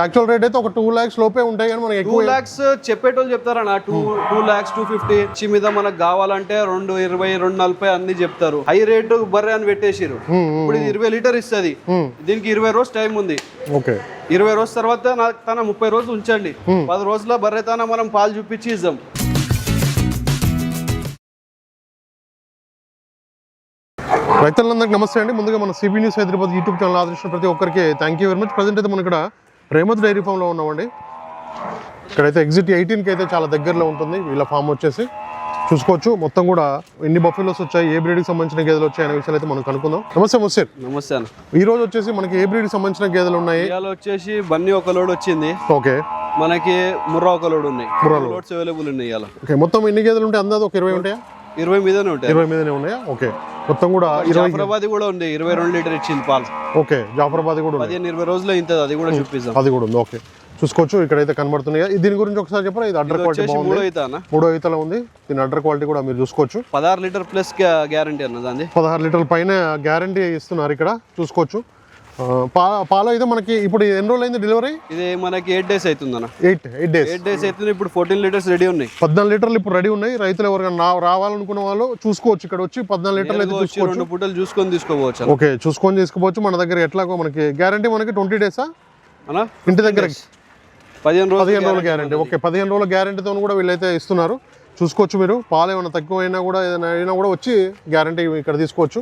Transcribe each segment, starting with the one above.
Actual rate అయితే ఒక two lakhs లోపే ఉంటాయి కానీ మనకి టూ ఎక్కువ లాక్స్ చెప్పేటోళ్ళు చెప్తారన్న. Two two lakhs two fifty ఇచ్చి మీద మనకు కావాలంటే రెండు ఇరవై రెండు నలభై అన్ని చెప్తారు. హై రేటు బర్రె అని పెట్టేసిరు ఇప్పుడు ఇది ఇరవై లీటర్ ఇస్తుంది. దీనికి ఇరవై రోజు టైం ఉంది. ఓకే ఇరవై రోజు తర్వాత నాకు తన ముప్పై రోజులు ఉంచండి. పది రోజుల బర్రె తన మనం పాలు చూపించి ఇద్దాం. రైతులందరికీ నమస్తే అండి. ముందుగా మన CB news Hyderabad YouTube channel ఆదర్శించిన ప్రతి ఒక్కరికి thank you very much present అయితే మనం ఇక్కడ రేమత్ డైరీ ఫామ్లో ఉన్నామండి. ఇక్కడైతే ఎగ్జిట్ ఎయిటీన్కి అయితే చాలా దగ్గరలో ఉంటుంది. వీళ్ళ ఫామ్ వచ్చేసి చూసుకోవచ్చు. మొత్తం కూడా ఎన్ని బఫెలోస్ వచ్చాయి ఏ బ్రీడ్కి సంబంధించిన గేదెలు వచ్చాయి అనే విషయాలు అయితే మనం కనుక్కుందాం. నమస్తే ముస్సేర్. నమస్తే అన్న. ఈ రోజు వచ్చేసి మనకి ఏ బ్రీడ్కి సంబంధించిన గేదెలు ఉన్నాయి? ఇవాళ వచ్చేసి బన్నీ ఒక లోడ్ వచ్చింది. ఓకే. మనకి ముర్రా ఒక లోడ్ ఉన్నాయి ముర్రా లోడ్స్ అవైలబుల్ ఉన్నాయి ఇవాళ. ఓకే మొత్తం ఎన్ని గేదెలు ఉంటాయి? అందాది ఒక ఇరవై ఉంటాయా? ఇరవై మీదనే ఉంటాయి. ఇరవై మీదనే ఉన్నాయా? ఓకే. మొత్తం కూడా ఇరవై జాఫరాబాద్ కూడా ఉంది ఇరవై రెండు లీటర్ ఇచ్చింది పాలు. ఓకే జాఫరాబాద్ కూడా ఉంది. పదిహేను ఇరవై రోజుల్లో ఇంతది అది కూడా చూపిస్తాం అది కూడా ఉంది ఓకే. చూసుకోవచ్చు ఇక్కడైతే కనబడుతున్నాయి. దీని గురించి ఒకసారి చెప్పరా? ఇది అడ్డర్ క్వాలిటీ బాగుంది. మూడో మూడో ఈతలో ఉంది. దీని అడ్డర్ క్వాలిటీ కూడా మీరు చూసుకోవచ్చు. పదహారు లీటర్ ప్లస్ గ్యారంటీ అన్న దాన్ని పదహారు లీటర్ల పైన గ్యారంటీ ఇస్తున్నారు ఇక్కడ. చూసుకోవచ్చు. పాలు అయితే మనకి ఇప్పుడు ఎన్ని రోజులు అయింది డెలివరీ ఇది మనకి ఎయిట్ డేస్ అవుతుంది అన్న eight eight days eight days అవుతుంది ఇప్పుడు ఫోర్టీన్ లీటర్స్ రెడీ ఉన్నాయి. పద్నాలుగు లీటర్లు ఇప్పుడు రెడీ ఉన్నాయి. రైతులు ఎవరికైనా రావాలనుకున్న వాళ్ళు చూసుకోవచ్చు ఇక్కడ వచ్చి పద్నాలుగు లీటర్లు అయితే వచ్చి రెండు పూటలు చూసుకొని తీసుకోవచ్చు. ఓకే చూసుకొని తీసుకోవచ్చు. మన దగ్గర ఎట్లాగో మనకి గ్యారంటీ మనకి ట్వంటీ డేసా అన్న? ఇంటి దగ్గర పదిహేను రోజులు పదిహేను రోజుల గ్యారంటీ ఓకే పదిహేను రోజుల గ్యారంటీతో కూడా వీళ్ళైతే ఇస్తున్నారు. చూసుకోవచ్చు మీరు. పాలు ఏమైనా తక్కువ అయినా కూడా ఏదైనా అయినా కూడా వచ్చి గ్యారంటీ ఇక్కడ తీసుకోవచ్చు.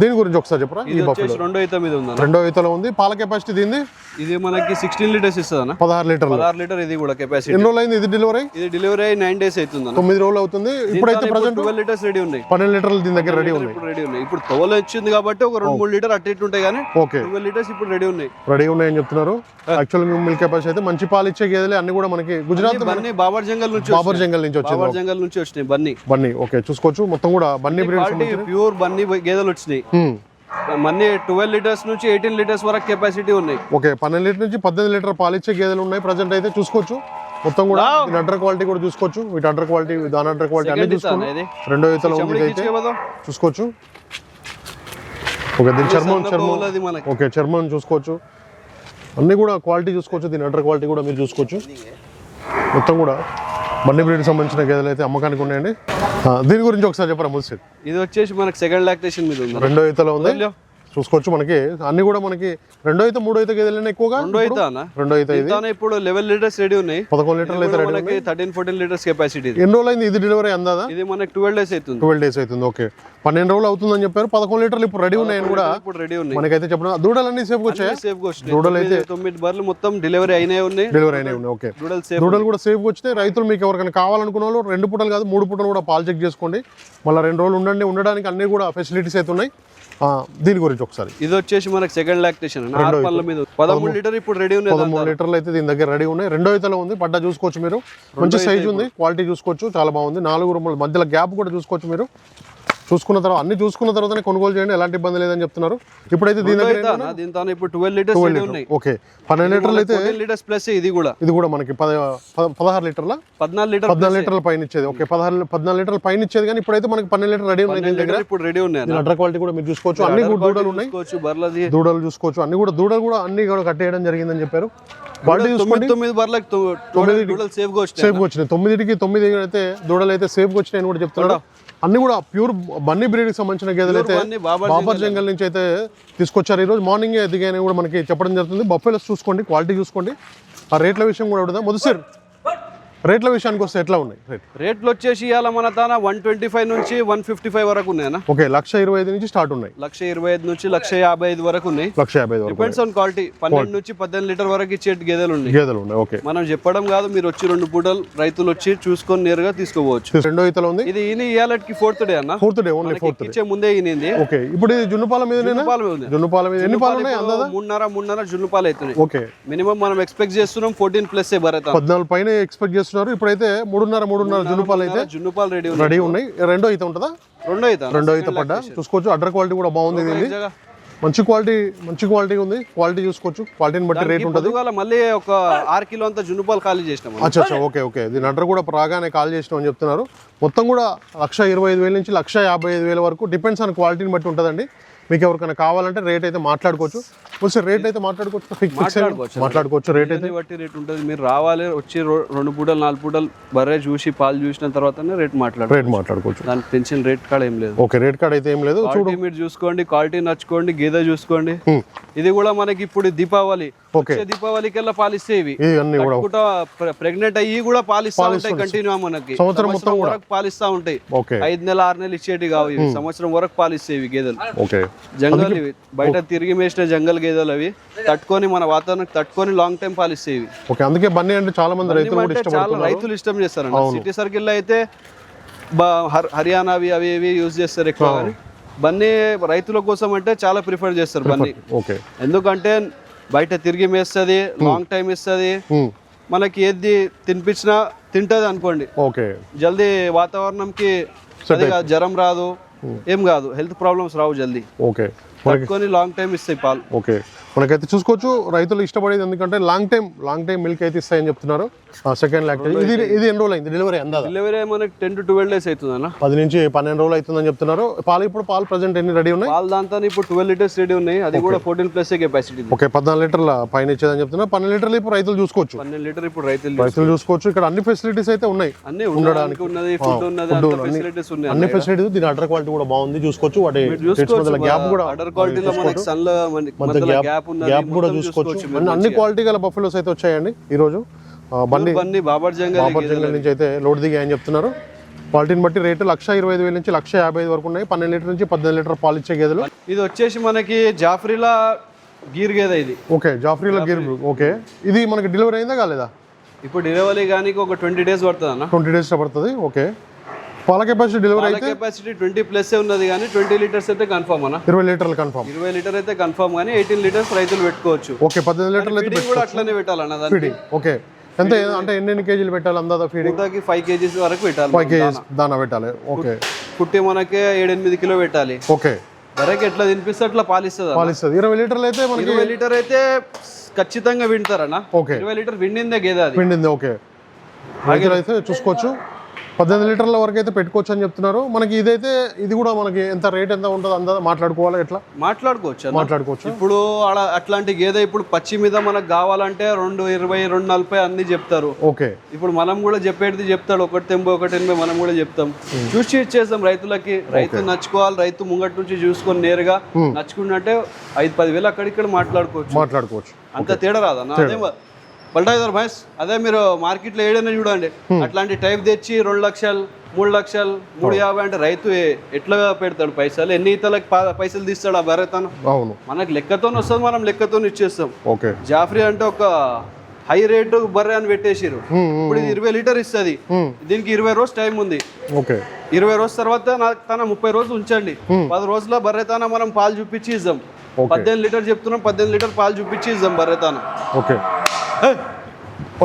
దీని గురించి ఒకసారి చెప్పరా? ఈ ఇది వచ్చేసి రెండో అయితే మీద ఉందన్న. రెండో ఈతలో ఉంది. పాల కెపాసిటీ దీన్ని ఇది మనకి సిక్స్టీన్ లీటర్స్ ఇస్తుంది పదహారు లీటర్లు. పదహారు లీటర్ ఇది కూడా కెపాసిటీ ఎన్ని రోజులు అయింది ఇది డెలివరీ ఇది డెలివరీ అయ్యి నైన్ డేస్ అవుతుంది తొమ్మిది రోజులు అవుతుంది. ఇప్పుడైతే ప్రజెంట్ ట్వెల్వ్ లీటర్స్ రెడీ ఉన్నాయి. పన్నెండు లీటర్లు దీని దగ్గర రెడీ ఉన్నాయి. ఇప్పుడు రెడీ ఉన్నాయి. ఇప్పుడు తోలు వచ్చింది కాబట్టి ఒక రెండు మూడు లీటర్ అటు ఇటు ఉంటాయి కానీ ఓకే. ట్వెల్వ్ లీటర్స్ ఇప్పుడు రెడీ ఉన్నాయి. రెడీ ఉన్నాయని చెప్తున్నారు. యాక్చువల్ మిల్క్ కెపాసిటీ అయితే మంచి పాలు ఇచ్చే గేదెలు. అన్ని కూడా మనకి గుజరాత్ బన్నీ బాబర్ జంగల్ నుంచి బాబర్ జంగల్ నుంచి వచ్చింది. బాబర్ జంగల్ నుంచి వచ్చినాయి బన్నీ. బన్నీ. ఓకే చూసుకోవచ్చు. మొత్తం కూడా బన్నీ బ్రీడ్ ప్యూర్ బన్నీ గేదెలు వచ్చినాయి. మన్నీ ట్వెల్వ్ లీటర్స్ నుంచి ఎయిటీన్ లీటర్స్ వరకు కెపాసిటీ ఉన్నాయి. ఓకే పన్నెండు లీటర్ నుంచి పద్దెనిమిది లీటర్ పాలు ఇచ్చే గేదెలు ఉన్నాయి ప్రజెంట్ అయితే చూసుకోవచ్చు. మొత్తం కూడా దీని అడ్డర్ క్వాలిటీ కూడా చూసుకోవచ్చు. వీటి అడ్డర్ క్వాలిటీ దాని అడ్డర్ క్వాలిటీ అన్ని చూసుకోండి రెండో ఉంది ఇది అయితే చూసుకోవచ్చు. ఓకే దీని చర్మం చర్మం. ఓకే చర్మం చూసుకోవచ్చు. అన్ని కూడా క్వాలిటీ చూసుకోవచ్చు దీని అడ్డర్ క్వాలిటీ కూడా మీరు చూసుకోవచ్చు. మొత్తం కూడా బండి బ్రీడ్ సంబంధించిన గేదెలు అయితే అమ్మకానికి ఉన్నాయండి. దీని గురించి ఒకసారి చెప్పరా మున్సి ఇది వచ్చేసి మనకి సెకండ్ లాక్టేషన్ మీద ఉంది. రెండో ఈతలో ఉంది. రెండో చూసుకోవచ్చు మనకి. అన్ని కూడా మనకి రెండో ఈత మూడో ఈత గేదెలు ఎక్కువగా? అయితే రెండో ఈత ఇది. ఇంతానే ఇప్పుడు లెవెల్ లీటర్స్ రెడీ ఉన్నాయి. పదకొండు లీటర్లు అయితే ready thirteen fourteen litres capacity ఎన్ని రోజులు అయింది ఇది డెలివరీ అందాదా? ఇది మనకి ట్వెల్వ్ డేస్ అవుతుంది. ట్వెల్వ్ డేస్ అవుతుంది ఓకే పన్నెండు రోజులు అవుతుందని చెప్పారు. పదకొండు లీటర్లు ఇప్పుడు రెడీ ఉన్నాయని కూడా ఇప్పుడు రెడీ ఉన్నాయి. మనకైతే చెప్పడం. దూడలన్నీ సేఫ్గా వచ్చాయి? సేఫ్గా వచ్చినాయి. దూడలు అయితే తొమ్మిది- బర్రెలు మొత్తం డెలివరీ అయినాయి ఉన్నాయి. డెలివరీ అయినాయి ఉన్నాయి. ఓకే. దూడలు సేఫ్ దూడలు కూడా సేఫ్గా వచ్చినాయి. రైతులు మీకు ఎవరికైనా కావాలనుకున్న వాళ్ళు రెండు పూటలు కాదు మూడు పూటలు కూడా పాలు చెక్ చేసుకోండి. మళ్ళీ రెండు రోజులు ఉండండి. ఉండడానికి అన్ని కూడా ఫెసిలిటీస్ అయితే ఉన్నాయి. దీని గురించి ఒకసారి. ఇది వచ్చేసి మనకి సెకండ్ లాక్టేషన్ మీద. పదమూడు లీటర్ ఇప్పుడు రెడీ ఉన్నాయి పదమూడు లీటర్లు అయితే దీని దగ్గర రెడీ ఉన్నాయి. రెండో ఇతలో ఉంది. పడ్డా చూసుకోవచ్చు మీరు. మంచి సైజ్ ఉంది. క్వాలిటీ చూసుకోవచ్చు. చాలా బాగుంది. నాలుగు రూముల మధ్యలో గ్యాప్ కూడా చూసుకోవచ్చు మీరు. చూసుకున్న తర్వాత అన్ని చూసుకున్న తర్వాతనే కొనుగోలు చేయండి ఎలాంటి ఇబ్బంది లేదని చెప్తున్నారు. ఇప్పుడైతే దీని? దీంతో ఇప్పుడు ట్వెల్వ్ లీటర్స్ ఓకే. పన్నెండు లీటర్లు అయితే లీటర్స్ ప్లస్ ఇది కూడా. ఇది కూడా మనకి పద పద- పదహారు లీటర్ల? పద్నాలుగు లీటర్ పద్నాలుగు లీటర్ల పైన ఇచ్చేది. ఓకే పదహారు పద్నాలుగు లీటర్ల పైన ఇచ్చేది కానీ ఇప్పుడైతే మనకి పన్నెండు లీటర్ రెడీ ఉన్నాయి దగ్గర. ఇప్పుడు రెడీ ఉన్నాయి దీని అడ్డర్ క్వాలిటీ కూడా మీరు చూసుకోవచ్చు. అన్ని కూడా దూడలు ఉన్నాయి. దూడలు చూసుకోవచ్చు. అన్ని కూడా దూడలు కూడా అన్ని కూడా కట్టేయడం జరిగిందని చెప్పారు. చూసుకోండి. తొమ్మిది దూడలు వచ్చినాయి సేఫ్గా వచ్చినాయి. తొమ్మిదికి తొమ్మిది అయితే దూడలు అయితే సేఫ్గా వచ్చినాయని కూడా చెప్తున్నాడు అన్ని కూడా ప్యూర్ బన్నీ బ్రీడ్కి సంబంధించిన గేదెలు అయితే బాబర్ జంగల్. నుంచి అయితే తీసుకొచ్చారు. ఈరోజు మార్నింగ్ దిగాయని కూడా మనకి చెప్పడం జరుగుతుంది. బఫెలోస్ చూసుకోండి క్వాలిటీ చూసుకోండి. ఆ రేట్ల విషయం కూడా అడుగుదాం. మొదటి రేట్ల విషయానికి వస్తే ఎట్లా ఉన్నాయి రేట్ రేట్లు వచ్చేసి ఇవాళ మన తాన వన్ ట్వంటీ ఫైవ్ నుంచి వన్ ఫిఫ్టీ ఫైవ్ వరకు ఉన్నాయన్న ఓకే లక్ష ఇరవై ఐదు నుంచి స్టార్ట్ ఉన్నాయి. లక్ష ఇరవై ఐదు నుంచి లక్ష యాభై ఐదు వరకు ఉన్నాయి. లక్ష యాభై ఐదు డిపెండ్స్ ఆన్ క్వాలిటీ పన్నెండు నుంచి పద్దెనిమిది లీటర్ వరకు ఇచ్చే గేదెలు ఉన్నాయి. గేదెలు ఉన్నాయి ఓకే. మనం చెప్పడం కాదు మీరు వచ్చి రెండు పూటలు రైతులు వచ్చి చూసుకొని నేరుగా తీసుకోవచ్చు. రెండో ఈతలో ఉంది? ఇది ఈయన ఇవాళకి ఫోర్త్ డే అన్న. ఫోర్త్ డే ఓన్లీ ఫోర్త్ ఎక్కించే ముందే ఈనింది ఓకే ఇప్పుడు ఇది జున్నుపాల ఉంది. జున్నుపాల మీద. ఎన్ని పాలు ఉన్నాయి మూడున్నర మూడున్నర జున్ను పాలు అవుతున్నాయి. ఓకే. మినిమం మనం ఎక్స్పెక్ట్ చేస్తున్నాం ఫోర్టీన్ ప్లస్ భరత. పద్నాలుగు పైన ఎక్స్పెక్ట్ చేస్తున్నారు. ఇప్పుడైతే మూడున్నర మూడున్నర జున్నుపాలు అయితే జున్ను పాలు రెడీ రెడీ ఉన్నాయి. రెండో అయితే ఉంటుందా? రెండో అవుతా రెండో అయితే పడ్డా? చూసుకోవచ్చు. అడ్డర్ క్వాలిటీ కూడా బాగుంది ఇది మంచి క్వాలిటీ మంచి క్వాలిటీ ఉంది. క్వాలిటీ చూసుకోవచ్చు. క్వాలిటీని బట్టి రేట్ ఉంటుంది. మళ్ళీ ఒక ఆరు కిలో అంతా జున్ను పాలు ఖాళీ చేసినాం అచ్చా అచ్చా ఓకే ఓకే. దీని అడ్డర్ కూడా రాగానే కాల్ చేసినాం అని చెప్తున్నారు. మొత్తం కూడా లక్ష ఇరవై ఐదు వేల నుంచి లక్ష యాభై ఐదు వేల వరకు డిపెండ్స్ ఆన్ క్వాలిటీని బట్టి ఉంటుందండి. మీకు ఎవరికైనా కావాలంటే రేట్ అయితే మాట్లాడుకోవచ్చు. వచ్చే రేట్ అయితే మాట్లాడుకోవచ్చు. మాట్లాడుకోవచ్చు. మాట్లాడుకోవచ్చు. రేట్ అయితే బట్టి రేట్ ఉంటుంది. మీరు రావాలి వచ్చి రెండు పూటలు నాలుగు పూటలు బర్రె చూసి పాలు చూసిన తర్వాతనే రేట్ మాట్లాడు రేట్ మాట్లాడుకోవచ్చు. దానికి పెంచిన రేట్ కాడ ఏం లేదు. ఓకే రేట్ కార్డ్ అయితే ఏం లేదు. క్వాలిటీ మీరు చూసుకోండి క్వాలిటీ నచ్చుకోండి గేదె చూసుకోండి. ఇది కూడా మనకి ఇప్పుడు దీపావళి. ఓకే. దీపావళికి వెళ్ళా పాలిస్తే ఇవి. కూడా ప్రెగ్నెంట్ అయ్యి కూడా పాలిస్తా ఉంటాయి కంటిన్యూ మనకి. సంవత్సరం మొత్తం? వరకు పాలిస్తా ఉంటాయి. ఐదు నెలలు ఆరు నెలలు ఇచ్చేటి కావు సంవత్సరం వరకు పాలిస్తాయి ఇవి గేదెలు. జంగల్ ఇవి. బయట తిరిగి మేసిన జంగల్ గేదెలు అవి. తట్టుకొని మన వాతావరణం తట్టుకొని లాంగ్ టైం పాలిస్తాయి ఇవి. ఓకే అందుకే బన్నీ అంటే చాలా మంది రైతులు చాలా రైతులు ఇష్టం చేస్తారండి సిటీ సర్కిల్లో అయితే బా- హర్- హర్యానావి అవి ఇవి యూజ్ చేస్తారు ఎక్కువ బన్నీ రైతుల కోసం అంటే చాలా ప్రిఫర్ చేస్తారు బన్నీ. ఓకే. ఎందుకంటే బయట తిరిగి మేస్తుంది లాంగ్ టైం ఇస్తుంది. హ్మ్. మనకి ఏది తినిపించినా తింటది అనుకోండి. ఓకే. జల్దీ వాతావరణంకి జ్వరం రాదు ఏం కాదు. హెల్త్ ప్రాబ్లమ్స్ రావు జల్దీ. ఓకే. పట్టుకొని లాంగ్ టైం ఇస్తాయి పాలు. ఓకే. మనకైతే చూసుకోవచ్చు. రైతులు ఇష్టపడేది ఎందుకంటే long time long time milk అయితే ఇస్తాయని చెప్తున్నారు. సెకండ్ ల్యాక్ ఇది ఇది ఎన్ని రోజులు అయింది? డెలివరీ అందాదా డెలివరీ మనకి టెన్ టు ట్వెల్వ్ డేస్ అవుతుంది అన్న. పది నుంచి పన్నెండు రోజులు అవుతుందని చెప్తున్నారు. పాలు ఇప్పుడు పాలు ప్రజెంట్ ఎన్ని రెడీ ఉన్నాయి? పాలు దాంతో ఇప్పుడు ట్వెల్వ్ లీటర్స్ రెడీ ఉన్నాయి. అది కూడా ఫోర్టీన్ ప్లస్ కెపాసిటీ ఓకే పద్నాలుగు లీటర్ల పైన ఇచ్చేదని చెప్తున్నారు. పన్నెండు లీటర్లు ఇప్పుడు రైతులు చూసుకోవచ్చు. పన్నెండు లీటర్ ఇప్పుడు రైతులు రైతులు చూసుకోవచ్చు. ఇక్కడ అన్ని ఫెసిలిటీస్ అయితే ఉన్నాయి. అన్ని ఉండడానికి ఉన్నది ఫుడ్ ఉన్నది అంత ఫెసిలిటీస్ ఉన్నాయి అన్ని ఫెసిలిటీస్ దీని అటర్ క్వాలిటీ కూడా బాగుంది. చూసుకోవచ్చు. వాటి గ్యాప్ కూడా అడర్ క్వాలిటీలో మనకి సన్లో మధ్యలో గ్యాప్ ఉన్నది గ్యాప్ కూడా మొత్తం చూసుకోవచ్చు చూసుకోవచ్చు అన్ని క్వాలిటీ గల బఫెలోస్ అయితే వచ్చాయండి ఈ రోజు బండి బన్నీ బాబర్ జంగల్ బాబర్ జంగల్ నుంచి అయితే లోడ్ దిగాయని చెప్తున్నారు. క్వాలిటీని బట్టి రేటు లక్ష ఇరవై ఐదు వేల నుంచి లక్ష యాభై ఐదు వరకు ఉన్నాయి. పన్నెండు లీటర్ నుంచి పద్దెనిమిది లీటర్ పాలు ఇచ్చే గేదెలు. ఇది వచ్చేసి మనకి జాఫ్రీలా గీర్ గేదె ఇది. ఓకే జాఫ్రీలో గిర్ ఓకే. ఇది మనకి డెలివరీ అయిందా కాలేదా? ఇప్పుడు డెలివరీ కానీ ఒక ట్వంటీ డేస్ పడుతుంది అన్న ట్వంటీ డేస్ పడుతుంది. ఓకే. పాల కెపాసిటీ డెలివరీ అయితే కెపాసిటీ ట్వంటీ ప్లస్ ఉన్నది కానీ ట్వంటీ లీటర్స్ అయితే కన్ఫర్మ్ అన్న. ఇరవై లీటర్లు కన్ఫర్మ్ ఇరవై లీటర్ అయితే కన్ఫర్మ్ కానీ ఎయిటీన్ లీటర్స్ రైతులు పెట్టుకోవచ్చు. ఓకే పద్దెనిమిది లీటర్లు అయితే ఫీడింగ్ కూడా అట్లనే పెట్టాలన్న దానికి. Feeding okay. ఎంత అంటే ఎన్ని ఎన్ని కేజీలు పెట్టాలి అందాదా ఫీడింగ్ పూటకి ఫైవ్ కేజీస్ వరకు పెట్టాలి ఫైవ్ కేజీస్ దానా పెట్టాలి. ఓకే. పుట్టి మనకి ఏడెనిమిది కిలో పెట్టాలి. ఓకే. బర్రెకి ఎట్లా తినిపిస్తే అట్లా పాలిస్తుంది పాలు ఇస్తుంది ఇరవై లీటర్లు అయితే మనకి ఇరవై లీటర్ అయితే ఖచ్చితంగా వింటారన్న. ఓకే. ఇరవై లీటర్ విండిందే గేదె అది. పిండింది ఓకే. అయితే చూసుకోవచ్చు. పద్దెనిమిది లీటర్ల వరకు అయితే పెట్టుకోవచ్చు అని చెప్తున్నారు. మనకి ఇదైతే ఇది కూడా మనకి ఎంత రేట్ ఎంత ఉంటుందో అందా మాట్లాడుకోవాలి ఎట్లా? మాట్లాడుకోవచ్చు. మాట్లాడుకోవచ్చు. ఇప్పుడు ఆడ అట్లాంటి గేదె ఇప్పుడు పచ్చి మీద మనకు కావాలంటే రెండు ఇరవై రెండు నలభై అన్ని చెప్తారు. ఓకే. ఇప్పుడు మనం కూడా చెప్పేది చెప్తాడు. ఒకటి తొంభై ఒకటి ఎనభై మనం కూడా చెప్తాం. చూసి ఇచ్చేస్తాం రైతులకి. రైతు నచ్చుకోవాలి రైతు ముంగటి నుంచి చూసుకొని నేరుగా నచ్చుకున్నట్టే ఐదు పది వేలు అక్కడిక్కడ మాట్లాడుకోవచ్చు. మాట్లాడుకోవచ్చు. అంత తేడా రాదన్న. అదే పల్టాయిదారు భాయ్ అదే మీరు మార్కెట్లో ఏడైనా చూడండి. అట్లాంటి టైప్ తెచ్చి రెండు లక్షలు మూడు లక్షలు మూడు యాభై అంటే రైతు ఎట్లా పెడతాడు పైసలు? ఎన్ని ఇతలకు పైసలు తీస్తాడు ఆ బర్రెతను అవును. మనకు లెక్కతో వస్తుంది మనం లెక్కతో ఇచ్చేస్తాం. ఓకే. జాఫ్రీ అంటే ఒక హై రేటు బర్రె అని పెట్టేసిరు ఇప్పుడు ఇది ఇరవై లీటర్ ఇస్తుంది. దీనికి ఇరవై రోజు టైం ఉంది. ఓకే. ఇరవై రోజు తర్వాత నా- తన ముప్పై రోజులు ఉంచండి. పది రోజుల బర్రెతాన మనం పాలు చూపించి ఇద్దాం. పద్దెనిమిది లీటర్ చెప్తున్నాం పద్దెనిమిది లీటర్ పాలు చూపించి ఇద్దాం బర్రెతాన ఓకే.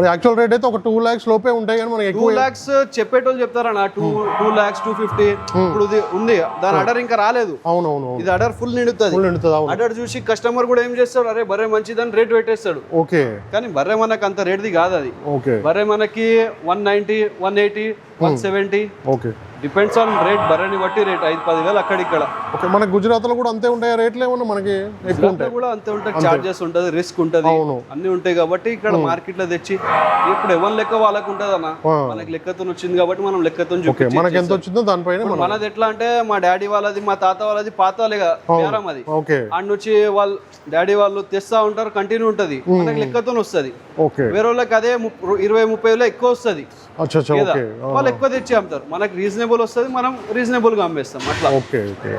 యాక్చువల్ రేట్ అయితే ఒక టూ ల్యాక్స్ లోపే ఉంటాయి కానీ మనకి టూ ఎక్కువ లాక్స్ చెప్పేటోళ్ళు చెప్తారన్న two two lakhs two fifty ఇప్పుడు ఇది ఉంది. దాని ఆర్డర్ ఇంకా రాలేదు. అవును అవును అవును ఇది ఆర్డర్ ఫుల్ నిండుతుంది. ఫుల్ నిండుతుంది అవును. ఆర్డర్ చూసి కస్టమర్ కూడా ఏం చేస్తాడు? అరే బర్రె మంచిదని రేట్ పెట్టేస్తాడు. ఓకే. కానీ బర్రె మనకు అంత రేట్ది కాదు అది. ఓకే. బర్రె మనకి one ninety one eighty one seventy. Okay. Depends on rate బర్రెని బట్టి రేట్ ఐదు పది వేలు అక్కడిక్కడ ఓకే మన గుజరాత్లో కూడా అంతే ఉంటాయి రేట్లు ఏమన్నా? మనకి ఎక్కువ ఉంటాయి. కూడా అంతే ఉంటుంది చార్జెస్ ఉంటుంది రిస్క్ ఉంటుంది. అన్ని ఉంటాయి కాబట్టి ఇక్కడ మార్కెట్లో తెచ్చి ఇప్పుడు ఎవరి లెక్క వాళ్ళకు ఉంటుంది అన్న. మనకి లెక్కతో వచ్చింది కాబట్టి మనం లెక్కతో మనకి ఎంత వచ్చిందో దానిపైన మనం మనది ఎట్లా అంటే మా డాడీ వాళ్ళది మా తాత వాళ్ళది పాతాలేగా బేరం అది. ఆడ నుంచి వాళ్ళు డాడీ వాళ్ళు తెస్తా ఉంటారు కంటిన్యూ ఉంటది. మనకి లెక్కతో వస్తుంది. ఓకే. వేరే వాళ్ళకి అదే ఇరవై ముప్పై వేలు ఎక్కువ వస్తుంది. వాళ్ళు ఎక్కువ తెచ్చి అమ్ముతారు. మనకి రీజనబుల్ వస్తుంది మనం రీజనబుల్గా అమ్మేస్తాం అట్లా. Okay okay.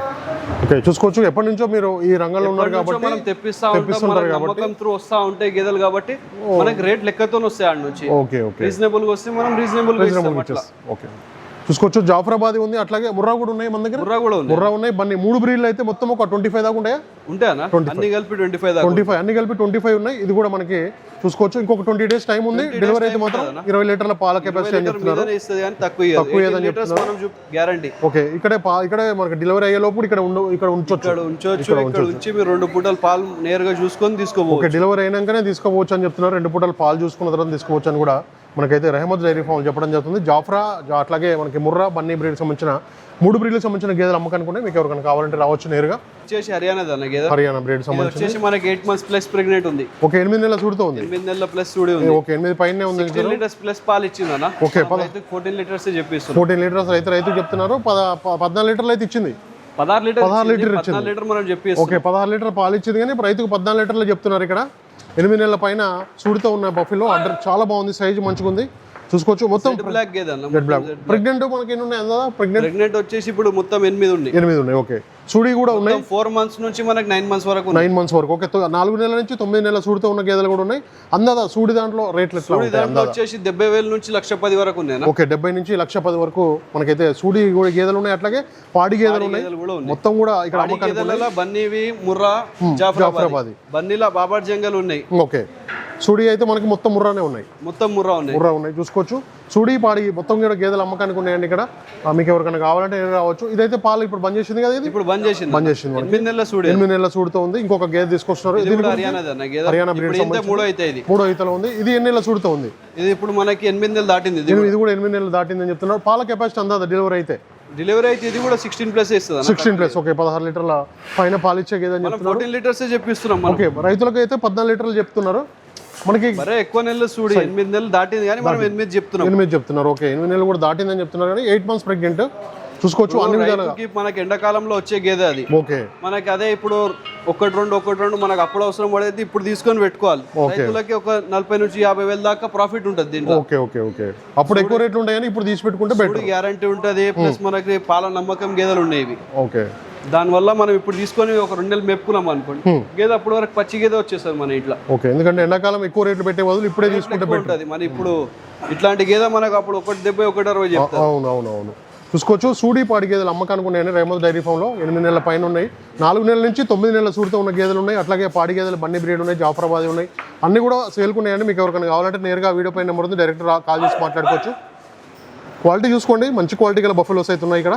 ఓకే చూసుకోవచ్చు. ఎప్పటి నుంచో మీరు ఈ రంగంలో ఉన్నారు కాబట్టి మనం తెప్పిస్తా ఉంటాం మన నమ్మకం త్రూ వస్తా ఉంటాయి గేదెలు కాబట్టి మనకి రేట్ లెక్కతో వస్తాయి ఆడ నుంచి. Okay okay. రీజనబుల్గా వస్తే మనం రీజనబుల్ అట్లా. ఓకే. చూసుకోవచ్చు. జాఫరాబాద్ ఉంది అట్లాగే ముర్రా కూడా ఉన్నాయి మన దగ్గర. బుర్రా కూడా ఉంది ముర్రా ఉన్నాయి బన్నీ. మూడు బ్రీడ్లు అయితే మొత్తం ఒక ట్వంటీ ఫైవ్ దాకా ఉంటాయా? అన్ని? కలిపి ట్వంటీ ఫైవ్ ట్వంటీ ఫైవ్ అన్ని కలిపి ట్వంటీ ఫైవ్ ఉన్నాయి. ఇది కూడా మనకి చూసుకోవచ్చు. ఇంకొక ట్వంటీ డేస్ టైం ఉంది. డెలివరీ అయితే మాత్రం ఇరవై లీటర్ల పాల కెపాసిటీ అని చెప్తున్నారు. తక్కువ గ్యారంటీ ఓకే ఇక్కడే ఇక్కడే మనకి డెలివరీ అయ్యే లోపు ఇక్కడ ఉండు ఇక్కడ ఉంచొచ్చు. ఇక్కడ ఉంచవచ్చు ఇక్కడ ఉంచి మీరు రెండు పూటలు పాలు నేరుగా చూసుకొని తీసుకోవచ్చు. ఓకే డెలివరీ అయినాకనే తీసుకోవచ్చు అని చెప్తున్నారు. రెండు పూటలు పాలు చూసుకున్న తర్వాత తీసుకోవచ్చు అని కూడా మనకైతే రెహమద్ డైరీ ఫామ్ చెప్పడం జరుగుతుంది. జాఫ్రా అట్లాగే మనకి ముర్రా బన్నీ బ్రీడ్ సంబంధించిన మూడు బ్రీడ్లకు సంబంధించిన గేదెలు అమ్మకానికి ఉన్నాయి. మీకు ఎవరికైనా కావాలంటే రావచ్చు నేరుగా. వచ్చేసి హర్యానాది అన్న గేదె? హర్యానా బ్రీడ్ సంబంధించి వచ్చేసి మనకి ఎయిట్ మంత్స్ ప్లస్ ప్రెగ్నెంట్ ఉంది. ఒక ఎనిమిది నెలల చూడుతూ ఉంది. ఎనిమిది నెలల ప్లస్ చూడి ఉంది. ఓకే ఎనిమిది పైనే ఉంది లీటర్స్ ప్లస్ పాలు ఇచ్చింది అన్న ఓకే అయితే ఫోర్టీన్ లీటర్స్ చెప్పిస్తుంది ఫోర్టీన్ లీటర్స్ రైతు రైతు చెప్తున్నారు. పద పద్నాలుగు లీటర్లు అయితే ఇచ్చింది. పదహారు లీటర్ పదహారు లీటర్ పద్నాలుగు లీటర్ మనం చెప్పేస్తాం ఓకే పదహారు లీటర్ పాలు ఇచ్చింది కానీ రైతుకు పద్నాలుగు లీటర్లు చెప్తున్నారు ఇక్కడ. ఎనిమిది నెలల పైన సూడితో ఉన్న బఫిలో అడ్డర్ చాలా బాగుంది సైజు మంచిగా ఉంది చూసుకోవచ్చు. మొత్తం బ్లాక్ బ్లాక్ ప్రెగ్నెంట్ మనకి ఎన్ని ఉన్నాయి అందా ప్రెగ్నెంట్ ప్రెగ్నెంట్ వచ్చేసి ఇప్పుడు మొత్తం ఎనిమిది ఉంది ఎనిమిది ఉన్నాయి. ఓకే సూడి కూడా ఉన్నాయి. ఫోర్ మంత్స్ నుంచి మనకి నైన్ మంత్స్ వరకు నైన్ మంత్స్ వరకు. ఓకే నాలుగు నెలల నుంచి తొమ్మిది నెలల సూడితో ఉన్న గేదెలు కూడా ఉన్నాయి. అందాదా? సూడి దాంట్లో రేట్లు ఎట్లా దాంట్లో వచ్చేసి డెబ్బై వేల నుంచి లక్ష పది వరకు అన్న. ఓకే డెబ్బై నుంచి లక్ష పది వరకు మనకైతే సూడి కూడా గేదెలు ఉన్నాయి. అట్లాగే పాడి గేదెలు ఉన్నాయి. ఉన్నాయి. మొత్తం కూడా ఇక్కడ బన్నీవి ముర్రా జాఫరాబాద్. బన్నీలా బాబార్ జంగల్ ఉన్నాయి. ఓకే సూడి అయితే మనకి మొత్తం ముర్రానే ఉన్నాయి. మొత్తం ముర్రా ఉన్నాయి. ముర్రా ఉన్నాయి. చూసుకోవచ్చు. సూడి పాడి మొత్తం కూడా గేదెలు అమ్మకానికి ఉన్నాయండి ఇక్కడ. మీకు ఎవరికైనా కావాలంటే నేను రావచ్చు. ఇదైతే పాలు ఇప్పుడు బంద్ చేసింది కదా ఇది? ఇప్పుడు బంద్ చేసింది. బంద్ చేసింది. ఎనిమిది నెలల సూడి. ఎనిమిది నెలల సూడితో ఉంది. ఇంకొక గేదె తీసుకొస్తున్నారు. ఇది హర్యానా ఇంత మూడో అయితే ఇది? మూడో ఉంది. ఇది ఎన్ని నెలల సూడితో ఉంది? ఇది ఇప్పుడు మనకి ఎనిమిది నెలలు దాటింది ఇది కూడా. ఎనిమిది నెలలు దాటిందని చెప్తున్నారు. పాల కెపాసిటీ అందా డెలివరీ అయితే? డెలివరీ అయితే ఇది కూడా సిక్స్టీన్ ప్లస్ ఇస్తుంది సిక్స్టీన్ ప్లస్ ఓకే పదహారు లీటర్ల పైన పాలు ఇచ్చే గేదె అని మనం చెప్తున్నారు. ఫోర్టీన్ లీటర్స్ చెప్పిస్తున్నాం ఓకే రైతులకు అయితే పద్నాలుగు లీటర్లు చెప్తున్నారు. మనకి ఎక్కువ నెలలు చూడు ఎనిమిది నెలలు దాటింది కానీ మనం ఎనిమిది చెప్తున్నాం. ఎనిమిది చెప్తున్నారు. ఓకే ఎనిమిది నెలలు కూడా దాటిందని చెప్తున్నారు కానీ ఎయిట్ మంత్స్ ప్రెగ్నెంట్ చూసుకోవచ్చు అన్ని విధాలుగా. మనకి ఎండాకాలంలో వచ్చే గేదె అది. ఓకే. మనకి అదే ఇప్పుడు ఒకటి రెండు ఒకటి రెండు మనకు అప్పుడు అవసరం పడేది ఇప్పుడు తీసుకొని పెట్టుకోవాలి. రైతులకి ఒక నలభై నుంచి యాభై వేల దాకా ప్రాఫిట్ ఉంటుంది దీంట్లో. Okay okay okay. అప్పుడు ఎక్కువ రేట్లు ఉంటాయని ఇప్పుడు తీసి పెట్టుకుంటే బెటర్ గ్యారంటీ ఉంటుంది ప్లస్ మనకి పాల నమ్మకం గేదెలు ఉన్నాయి ఓకే. దానివల్ల మనం ఇప్పుడు తీసుకొని ఒక రెండు నెలలు మెప్పుకున్నాం అనుకోండి. గేదె అప్పటి వరకు పచ్చి గేదె వచ్చేస్తుంది మన ఇంట్లో. ఓకే ఎందుకంటే ఎండాకాలం ఎక్కువ రేట్లు పెట్టే బదులు ఇప్పుడే తీసుకుంటే ఉంటుంది. మన ఇప్పుడు ఇట్లాంటి గేదె మనకు అప్పుడు ఒకటి డెబ్బై ఒకటి అరవై చెప్తారు. అవును అవును అవును. చూసుకోవచ్చు సూడి పాడి గేదెలు అమ్మకానికి ఉన్నాయని రేమల్ డైరీ ఫామ్లో ఎనిమిది నెలల పైన ఉన్నాయి. నాలుగు నెలల నుంచి తొమ్మిది నెలల సూడితో ఉన్న గేదెలు ఉన్నాయి. అట్లాగే పాడి గేదెలు బండి బ్రీడ్ ఉన్నాయి జాఫరాబాద్ ఉన్నాయి. అన్ని కూడా సేల్కు ఉన్నాయండి మీకు ఎవరికైనా కావాలంటే నేరుగా వీడియో పైన నెంబర్ ఉంది. డైరెక్ట్ కాల్ చేసి మాట్లాడుకోవచ్చు. క్వాలిటీ చూసుకోండి. మంచి క్వాలిటీ గల బఫెలోస్ అయితే ఉన్నాయి ఇక్కడ.